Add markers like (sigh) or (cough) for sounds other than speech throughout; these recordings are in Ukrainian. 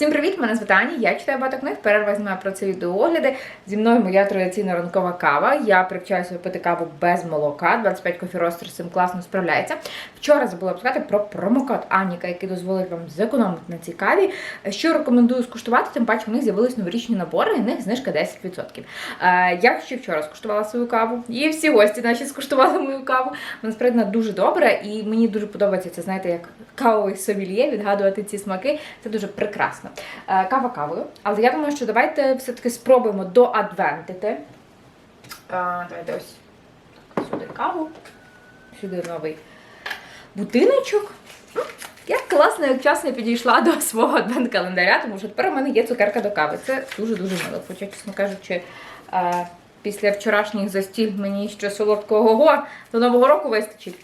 Всім привіт! Мене звати Аня, я читаю багато книг, перерва знімаю про це відеоогляди. Зі мною моя традиційна ранкова кава. Я привчаюся пити каву без молока. 25 кофі ростер з цим класно справляється. Вчора забула сказати про промокод Аніка, який дозволить вам зекономити на цій каві. Що рекомендую скуштувати, тим паче в них з'явились новорічні набори, і в них знижка 10%. Е, Я ще вчора скуштувала свою каву, і всі гості наші скуштували мою каву. Вона справді дуже добра, і мені дуже подобається це, знаєте, як кавовий совільє, відгадувати ці смаки. Це дуже прекрасно. Е, Кава кавою. Але я думаю, що давайте все-таки спробуємо доадвентити. Е, Давайте ось сюди каву, сюди новий будиночок. М, Як класно, як вчасно я підійшла до свого адвент-календаря, тому що тепер у мене є цукерка до кави. Це дуже-дуже мило. Хоча, чесно кажучи, е, після вчорашніх застіль мені ще солодкого до Нового року вистачить.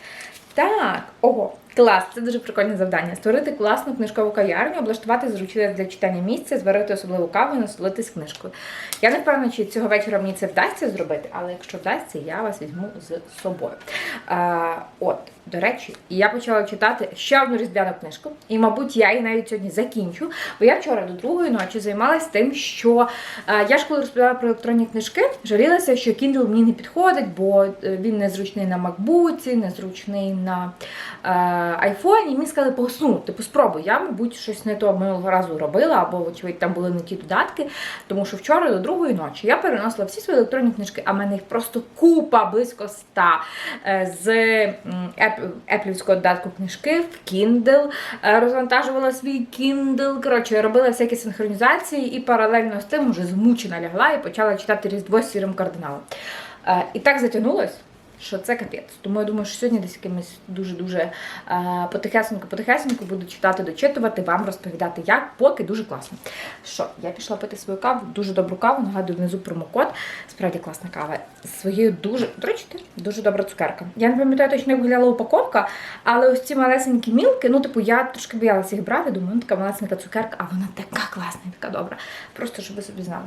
Так, ого, клас, це дуже прикольне завдання. Створити класну книжкову кав'ярню, облаштувати зручне для читання місце, зварити особливу каву і насолодитись книжкою. Я не впевнена, чи цього вечора мені це вдасться зробити, але якщо вдасться, я вас візьму з собою. А, от, до речі, я почала читати ще одну різдвяну книжку, і, мабуть, я її навіть сьогодні закінчу, бо я вчора до другої ночі займалася тим, що а, я ж коли розповідала про електронні книжки, жалілася, що Kindle мені не підходить, бо е, він незручний на MacBook, незручний на е, iPhone, і мені сказали, посну, типу спробуй. Я, мабуть, щось не то минулого разу робила, або, очевидь, там були не ті додатки. Тому що вчора до другої ночі я переносила всі свої електронні книжки, а в мене їх просто купа, близько ста е, з еплівського додатку книжки в Kindle, е, розвантажувала свій Kindle. Коротше, робила всякі синхронізації і паралельно з тим вже змучена лягла і почала читати Різдво з сірим кардиналом. І так затягнулось. Що це капець. Тому я думаю, що сьогодні десь якимось дуже-дуже потихесенько-потихесенько буду читати, дочитувати, вам розповідати, як, поки дуже класно. Що, я пішла пити свою каву, дуже добру каву, нагадую внизу промокод. Справді класна кава. Своєю дуже, до речі, дуже добра цукерка. Я не пам'ятаю точно, як виглядала упаковка, але ось ці малесенькі мілки, ну, типу, я трошки боялася їх брати, думаю, ну така малесенька цукерка, а вона така класна, така добра. Просто щоб ви собі знали.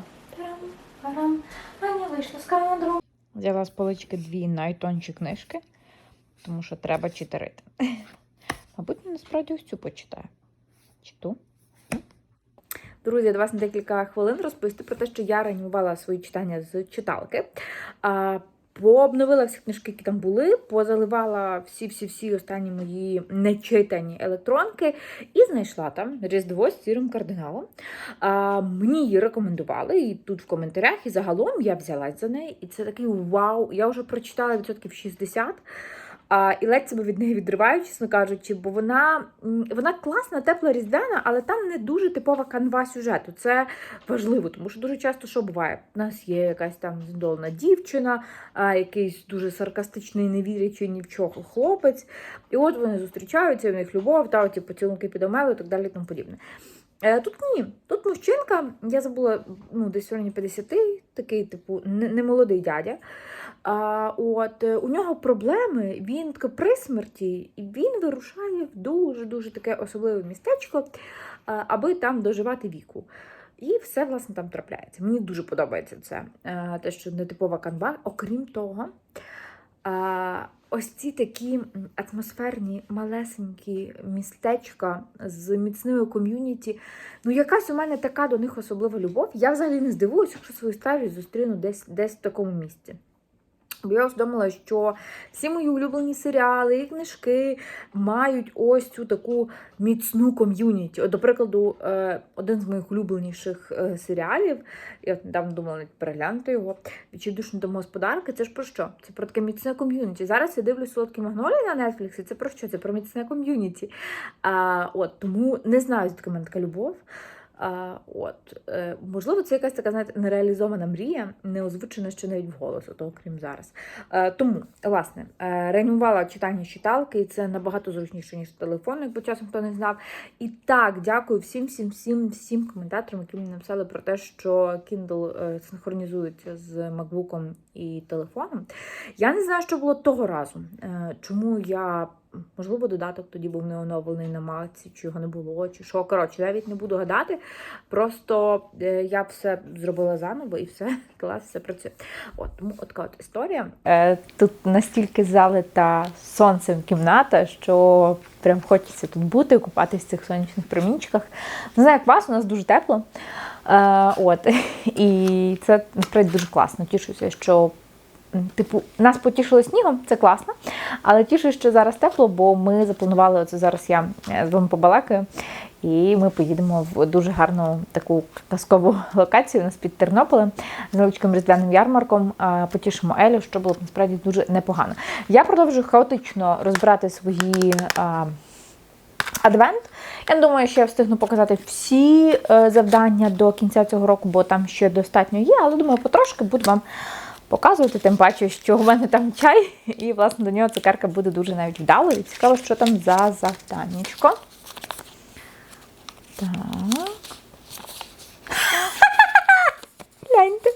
Аня вийшла з кадру. Взяла з полички дві найтонші книжки, тому що треба читерити. (laughs) Мабуть, насправді ось цю почитаю. Чи ту? Друзі, я до вас на декілька хвилин розповісти про те, що я реанімувала свої читання з читалки. Пообновила всі книжки, які там були, позаливала всі-всі-всі останні мої нечитані електронки і знайшла там Різдво з сірим кардиналом. А, мені її рекомендували, і тут в коментарях, і загалом я взялась за неї. І це такий вау! Я вже прочитала відсотків 60. І ледь себе від неї відриваю, чесно кажучи, бо вона, вона класна, тепла різдвяна, але там не дуже типова канва сюжету. Це важливо, тому що дуже часто що буває? У нас є якась там здолна дівчина, а, якийсь дуже саркастичний, не вірячий ні в чого хлопець. І от вони зустрічаються, в них любов, та оці поцілунки під омелу і так далі і тому подібне. Е, Тут ні. Тут мужчинка, я забула, ну, десь в районі 50, такий, типу, немолодий дядя. А, от, е, у нього проблеми, він таки при смерті, і він вирушає в дуже-дуже таке особливе містечко, а, аби там доживати віку. І все, власне, там трапляється. Мені дуже подобається це, е, те, що нетипова канва. Окрім того, а, ось ці такі атмосферні, малесенькі містечка з міцною ком'юніті. Ну, якась у мене така до них особлива любов. Я взагалі не здивуюся, якщо свою старість зустріну десь, десь в такому місці. Бо я усвідомила, що всі мої улюблені серіали і книжки мають ось цю таку міцну ком'юніті. От, до прикладу, е, один з моїх улюбленіших е, серіалів, я недавно думала переглянути його, відчайдушні домогосподарки. Це ж про що? Це про таке міцне ком'юніті. Зараз я дивлюсь солодкі магнолії на Netflix, і це про що? Це про міцне ком'юніті. От, тому не знаю, звідки мене така любов. А, от, е, можливо, це якась така знаєте, нереалізована мрія, не озвучена ще навіть вголос, ото окрім зараз. Е, тому, власне, е, реанімувала читання читалки, і це набагато зручніше, ніж телефон, якби часом хто не знав. І так, дякую всім, всім, всім, всім коментаторам, які мені написали про те, що Kindle е, синхронізується з MacBook і телефоном. Я не знаю, що було того разу, е, чому я можливо, додаток тоді був не оновлений на маці, чи його не було, чи що. Коротше, навіть не буду гадати. Просто е, я все зробила заново і все, (laughs) клас, все працює. От тому от така от історія. Е, тут настільки залита сонцем кімната, що прям хочеться тут бути, купатися в цих сонячних промінчиках. Не знаю, як вас, у нас дуже тепло. Е, от, (laughs) і це насправді дуже класно. Тішуся, що типу нас потішило снігом, це класно. Але тішу, що зараз тепло, бо ми запланували оце зараз. Я е, з вами побалакаю. І ми поїдемо в дуже гарну таку казкову локацію у нас під Тернополем з невеличким різдвяним ярмарком. Потішимо Елю, що було б насправді дуже непогано. Я продовжую хаотично розбирати свої. Адвент. Я думаю, що я встигну показати всі е, завдання до кінця цього року, бо там ще достатньо є, але думаю, потрошки буду вам показувати, тим паче, що в мене там чай, і, власне, до нього цукерка буде дуже навіть вдалою. Цікаво, що там за завданнячко. Так. Гляньте.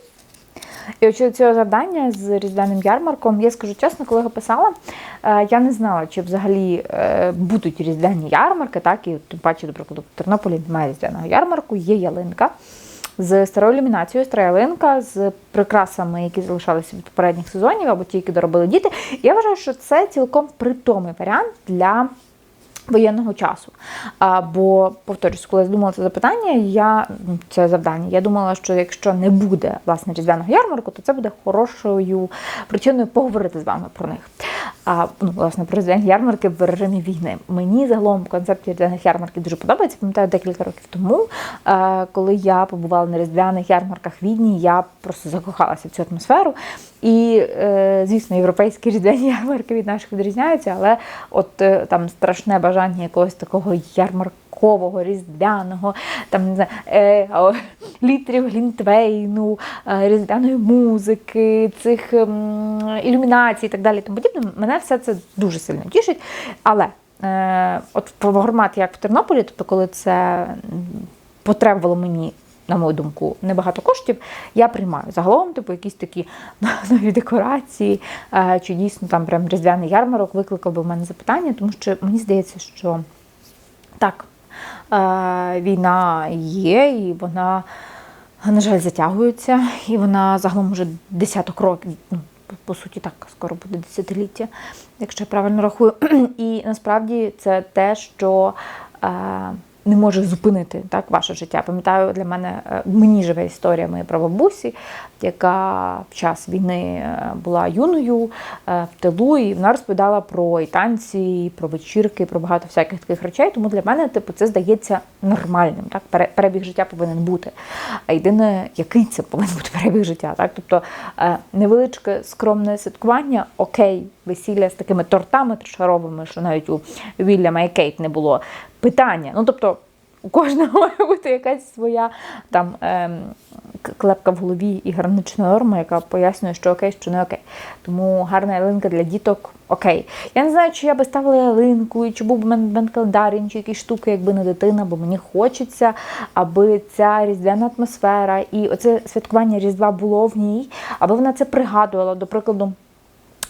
І от цього завдання з різдвяним ярмарком, я скажу чесно, коли його писала, е, я не знала, чи взагалі е, будуть різдвяні ярмарки, так, і тим паче, до прикладу, в Тернополі немає різдвяного ярмарку, є ялинка. З старою ілюмінацією, стара з прикрасами, які залишалися від попередніх сезонів, або ті, які доробили діти. Я вважаю, що це цілком притомий варіант для воєнного часу. А, бо, повторюсь, коли я задумала це запитання, я ну, це завдання. Я думала, що якщо не буде власне різдвяного ярмарку, то це буде хорошою причиною поговорити з вами про них. А ну, власне про різдвяні ярмарки в режимі війни. Мені загалом концепт різдвяних ярмарків дуже подобається. Пам'ятаю декілька років тому, е, коли я побувала на різдвяних ярмарках в Відні, я просто закохалася в цю атмосферу. І, е, звісно, європейські різдвяні (laughs) ярмарки від наших відрізняються, але от е, там страшне бажання якогось такого ярмаркового, різдвяного, там не знаю, (laughs) літрів глінтвейну, е, різдвяної музики, цих ем, ілюмінацій і так далі. Тому подібне. Мене все це дуже сильно тішить. Але е, от формат, як в Тернополі, тобто, коли це потребувало мені на мою думку, небагато коштів, я приймаю. Загалом, типу, якісь такі (laughs) нові декорації, е, чи дійсно там прям різдвяний ярмарок викликав би в мене запитання, тому що мені здається, що так, е, війна є, і вона, на жаль, затягується, і вона загалом вже десяток років. ну, По суті, так, скоро буде десятиліття, якщо я правильно рахую. (clears throat) І насправді це те, що е, не може зупинити так, ваше життя. Пам'ятаю, для мене е, мені живе історія моєї прабабусі, яка в час війни е, була юною е, в тилу, і вона розповідала про і танці, і про вечірки, і про багато всяких таких речей. Тому для мене, типу, це здається нормальним. Так, перебіг життя повинен бути. А єдине, який це повинен бути перебіг життя. Так, тобто невеличке скромне святкування, окей, весілля з такими тортами шаровими, що навіть у Вільяма і Кейт не було питання. Ну тобто. У кожного (laughs) має бути якась своя там ем, клепка в голові і гранична норма, яка пояснює, що окей, що не окей. Тому гарна ялинка для діток окей. Я не знаю, чи я би ставила ялинку, і чи був би мене адвент-календар, чи якісь штуки, якби не дитина, бо мені хочеться, аби ця різдвяна атмосфера і оце святкування Різдва було в ній, аби вона це пригадувала. До прикладу,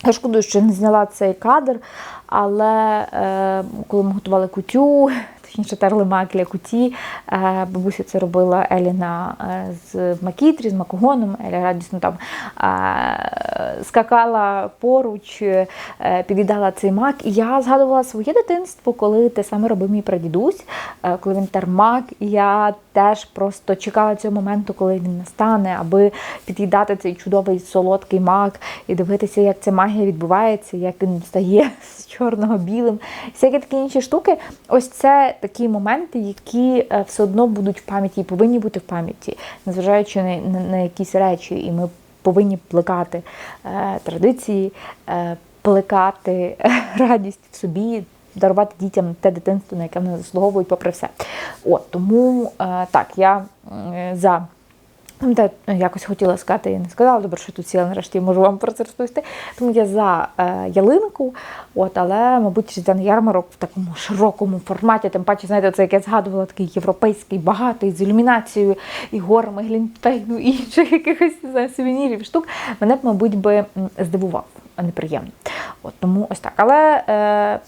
я шкодую, що не зняла цей кадр, але е, коли ми готували кутю, точніше терли куті, е, бабуся це робила Еліна е, з макітрі, з макогоном. Еля радісно там е, скакала поруч, під'їдала цей мак. І я згадувала своє дитинство, коли те саме робив мій прадідусь, коли він тер мак. І я теж просто чекала цього моменту, коли він настане, аби під'їдати цей чудовий солодкий мак і дивитися, як ця магія відбувається, як він стає (laughs) з чорного білим. Всякі такі інші штуки. Ось це такі моменти, які е, все одно будуть в пам'яті і повинні бути в пам'яті, незважаючи на, на, на якісь речі. І ми повинні плекати е, традиції, е, плекати е, (laughs) радість в собі. Дарувати дітям те дитинство, на яке вони заслуговують, попри все. От тому е, так, я е, за Пам'ятаю, якось хотіла сказати, і не сказала, добре, що тут сіла, нарешті можу вам про це розповісти. Тому я за е, ялинку, от, але, мабуть, різдвяний ярмарок в такому широкому форматі, тим паче, знаєте, це як я згадувала, такий європейський, багатий, з ілюмінацією, і горами, глінтвейну, і інших якихось не знаю, сувенірів, штук, мене б, мабуть, би здивував, неприємно. От, тому ось так. Але е,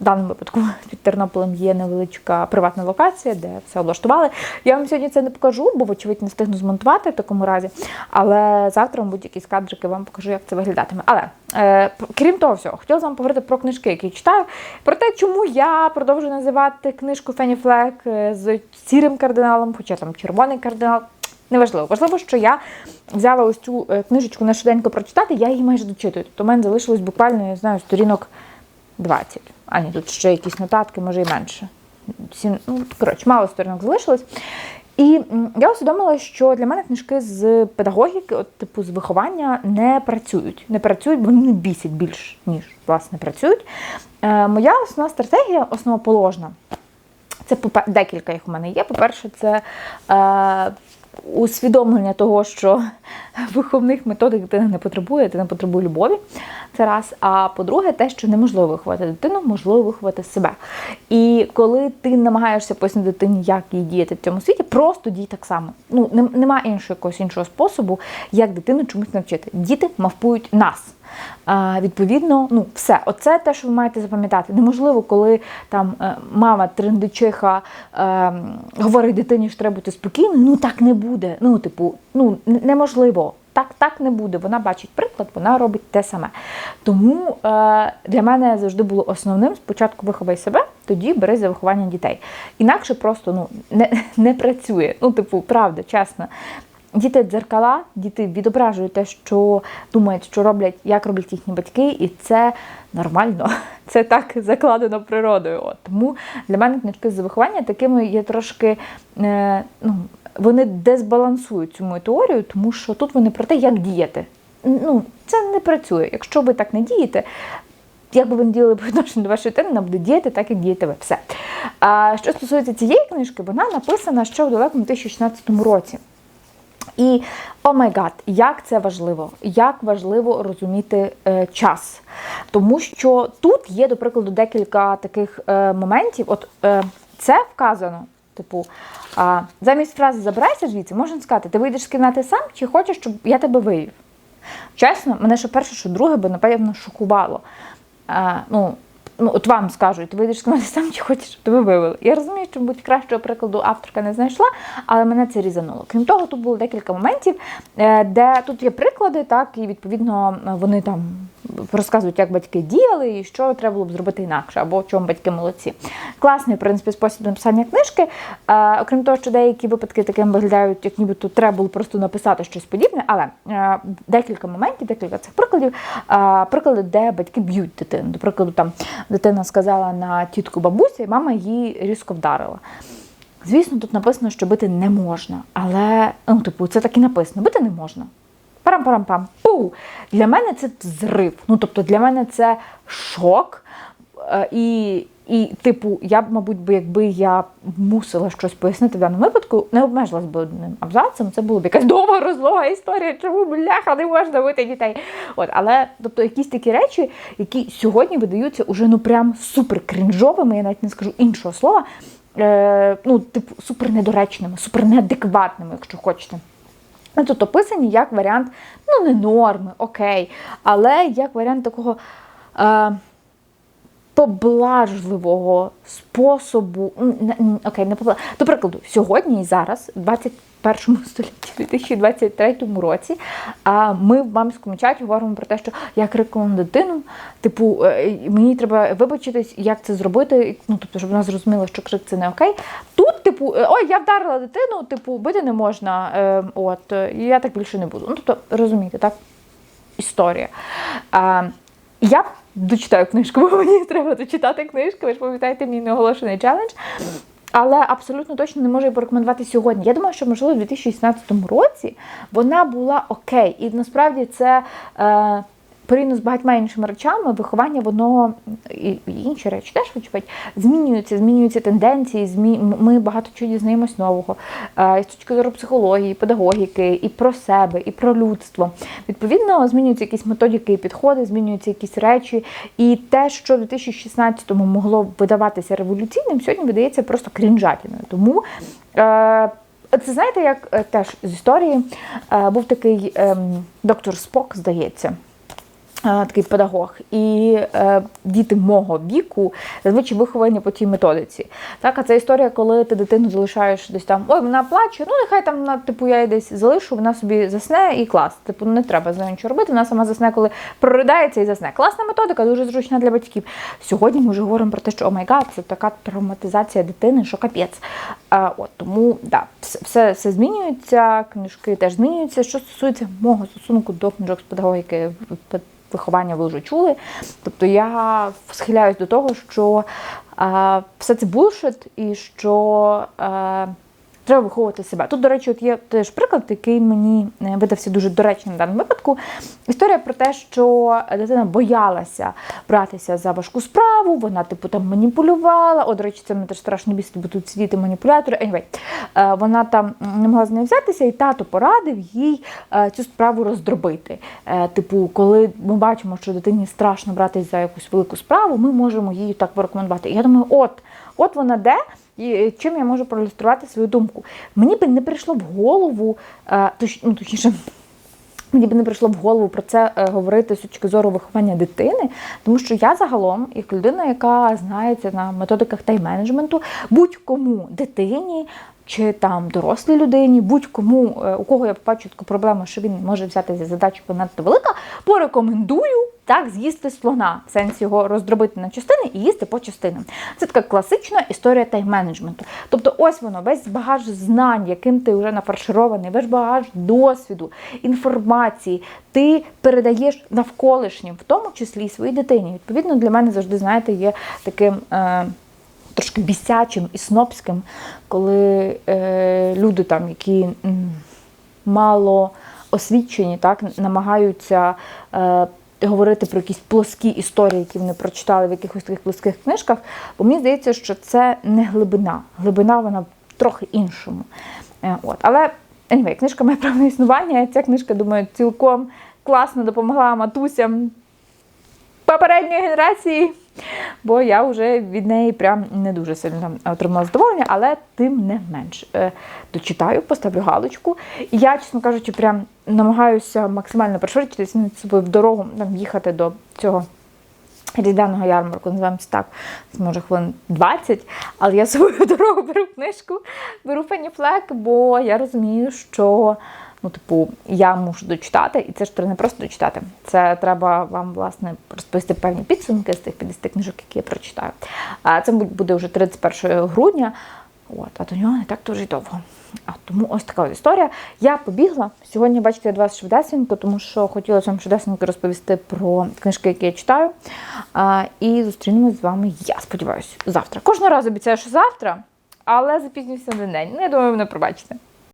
в даному випадку (laughs) під Тернополем є невеличка приватна локація, де все облаштували. Я вам сьогодні це не покажу, бо, вочевидь, не встигну змонтувати в такому разі. Але завтра, мабуть, якісь кадрики вам покажу, як це виглядатиме. Але е, крім того всього, хотіла з вами поговорити про книжки, які читаю, про те, чому я продовжую називати книжку Фенні Флек е, з сірим кардиналом, хоча там червоний кардинал. Неважливо. Важливо, що я взяла ось цю е, книжечку на швиденько прочитати, я її майже дочитую. Тобто в мене залишилось буквально, я знаю, сторінок 20. А ні, тут ще якісь нотатки, може і менше. Сім, ну, коротше, мало сторінок залишилось. І я усвідомила, що для мене книжки з педагогіки, от, типу з виховання, не працюють. Не працюють, бо вони не бісять більш, ніж власне працюють. Е, моя основна стратегія, основоположна, це декілька їх у мене є. По-перше, це е, усвідомлення того, що виховних методик дитина не потребує, дитина потребує любові. Це раз. А по-друге, те, що неможливо виховати дитину, можливо виховати себе. І коли ти намагаєшся пояснити дитині, як їй діяти в цьому світі, просто дій так само. Ну, нем- немає іншого якогось іншого способу, як дитину чомусь навчити. Діти мавпують нас. Відповідно, ну все, оце те, що ви маєте запам'ятати. Неможливо, коли там е, мама трендичиха е, говорить дитині, що треба бути спокійною. Ну так не буде. Ну, типу, ну неможливо. Так, так не буде. Вона бачить приклад, вона робить те саме. Тому е, для мене завжди було основним спочатку виховай себе, тоді бери за виховання дітей. Інакше просто ну не, (laughs) не працює. Ну, типу, правда, чесно. Діти дзеркала, діти відображують те, що думають, що роблять, як роблять їхні батьки, і це нормально. (laughs) Це так закладено природою. От. Тому для мене книжки з виховання такими є трошки. Е, ну, вони дезбалансують цю мою теорію, тому що тут вони про те, як діяти. Ну, це не працює. Якщо ви так не дієте, як би ви не діяли по відношенню до вашої дитини, вона буде діяти так, як дієте ви. Все. А що стосується цієї книжки, вона написана ще у далекому 2016 році. І о май гад, як це важливо, як важливо розуміти е, час. Тому що тут є, до прикладу, декілька таких е, моментів. От е, це вказано, типу, а, замість фрази забирайся звідси, можна сказати, ти вийдеш з кімнати сам чи хочеш, щоб я тебе вивів. Чесно, мене що перше, що друге, би напевно шокувало. А, ну, ну, от вам скажуть, вийдеш з кімнати сам чи хочеш, щоб тебе вивели. Я розумію, що будь кращого прикладу авторка не знайшла, але мене це різануло. Крім того, тут було декілька моментів, е, де тут є приклади, так, і відповідно вони там розказують, як батьки діяли і що треба було б зробити інакше, або в чому батьки молодці. Класний, в принципі, спосіб написання книжки. Е, окрім того, що деякі випадки таким виглядають, як ніби тут треба було просто написати щось подібне, але е, декілька моментів, декілька цих прикладів, приклади, де батьки б'ють дитину. До прикладу, там дитина сказала на тітку бабусі, і мама її різко вдарила. Звісно, тут написано, що бити не можна, але ну, типу, це так і написано: бити не можна. Парам-парам-пам. Пу! Для мене це зрив. Ну, тобто, для мене це шок. Е, І, і, типу, я б, мабуть, би, якби я мусила щось пояснити в даному випадку, не обмежилась би одним абзацем. Це була б якась довга розлога історія, чому бляха не можна бити дітей. От, але тобто якісь такі речі, які сьогодні видаються уже ну прям супер крінжовими, я навіть не скажу іншого слова. Е, ну, типу, супер недоречними, супер неадекватними, якщо хочете. Ну, Тут описані як варіант, ну, не норми, окей, але як варіант такого е, поблажливого способу. Окей, не побла... До прикладу, сьогодні і зараз, в 21 (laughs) столітті, 2023 році, ми в мамському чаті говоримо про те, що я крикнула дитину, типу, е, мені треба вибачитись, як це зробити, ну, тобто, щоб вона зрозуміла, що крик це не окей. Тут, типу, е, ой, я вдарила дитину, типу, бити не можна, е, от, е, я так більше не буду. Ну, тобто, розумієте, так? Історія. Я дочитаю книжку, бо мені треба дочитати книжку, ви ж пам'ятаєте мій неоголошений челендж. Але абсолютно точно не можу її порекомендувати сьогодні. Я думаю, що можливо в 2016 році вона була окей. І насправді це е, порівняно з багатьма іншими речами, виховання, воно і інші речі теж вочевидь, змінюються, змінюються тенденції. Змі... Ми багато чого дізнаємось нового е, і з точки зору психології, педагогіки, і про себе, і про людство. Відповідно, змінюються якісь методики і підходи, змінюються якісь речі. І те, що в 2016-му могло видаватися революційним, сьогодні видається просто крінжатіною. Тому. Е, це знаєте, як е, теж з історії був такий ем, доктор Спок, здається. Е, Такий педагог, і е, діти мого віку зазвичай виховані по цій методиці. Так, а це історія, коли ти дитину залишаєш десь там, ой, вона плаче, ну нехай там на типу я її десь залишу, вона собі засне і клас. Типу, не треба з нею нічого робити. Вона сама засне, коли проридається і засне. Класна методика, дуже зручна для батьків. Сьогодні ми вже говоримо про те, що о май гад, це така травматизація дитини, що капець. А, от тому да, все, все, змінюється, книжки теж змінюються. Що стосується мого стосунку до книжок з педагогіки виховання, ви вже чули. Тобто я схиляюсь до того, що а, все це булшит і що. Треба виховувати себе. Тут, до речі, от є теж приклад, який мені е, видався дуже доречним в даному випадку. Історія про те, що дитина боялася братися за важку справу, вона, типу, там маніпулювала. О, до речі, це мене теж страшно бісити, бо тут сидіти маніпулятори. Anyway, е, вона там не могла з нею взятися, і тато порадив їй е, цю справу роздробити. Типу, коли ми бачимо, що дитині страшно братись за якусь велику справу, ми можемо її так порекомендувати. І я думаю, от, от вона де. І чим я можу проілюструвати свою думку? Мені би не прийшло в голову, е, точ, ну, точніше, (laughs) мені би не прийшло в голову про це е, говорити з точки зору виховання дитини, тому що я загалом, як людина, яка знається на методиках тайм-менеджменту, будь-кому дитині. Чи там дорослій людині, будь-кому, е, у кого я побачу таку проблему, що він може взяти за задачу, бо надто велика, порекомендую так з'їсти слона, в сенсі його роздробити на частини і їсти по частинам. Це така класична історія тайм-менеджменту. Тобто, ось воно, весь багаж знань, яким ти вже нафарширований, весь багаж досвіду, інформації, ти передаєш навколишнім, в тому числі своїй дитині. Відповідно, для мене завжди, знаєте, є таким. Е- Трошки бісячим і снобським, коли е, люди, там, які м, мало освічені, так, намагаються е, говорити про якісь плоскі історії, які вони прочитали в якихось таких плоских книжках. Бо мені здається, що це не глибина. Глибина вона трохи іншому. Е, от. Але anyway, книжка має право існування. Ця книжка, думаю, цілком класно допомогла матусям попередньої генерації, бо я вже від неї прям не дуже сильно отримала задоволення, але тим не менш Е, дочитаю, поставлю галочку. І я, чесно кажучи, прям намагаюся максимально пришвидшити з собою в дорогу там, їхати до цього. Різдвяного ярмарку, називаємо це так, може хвилин 20, але я (laughs) свою дорогу беру книжку, беру Фенні Флек, бо я розумію, що ну, типу, я мушу дочитати, і це ж треба не просто дочитати. Це треба вам, власне, розповісти певні підсумки з тих 50 книжок, які я прочитаю. А це буде вже 31 грудня. От, а до нього не так дуже довго. А тому ось така ось історія. Я побігла. Сьогодні, бачите, я до вас швидесенько, тому що хотілося вам швидесенько розповісти про книжки, які я читаю. А, і зустрінемось з вами, я сподіваюся, завтра. Кожного разу обіцяю, що завтра, але запізнюся на день. Ну, я думаю, ви не пробачите.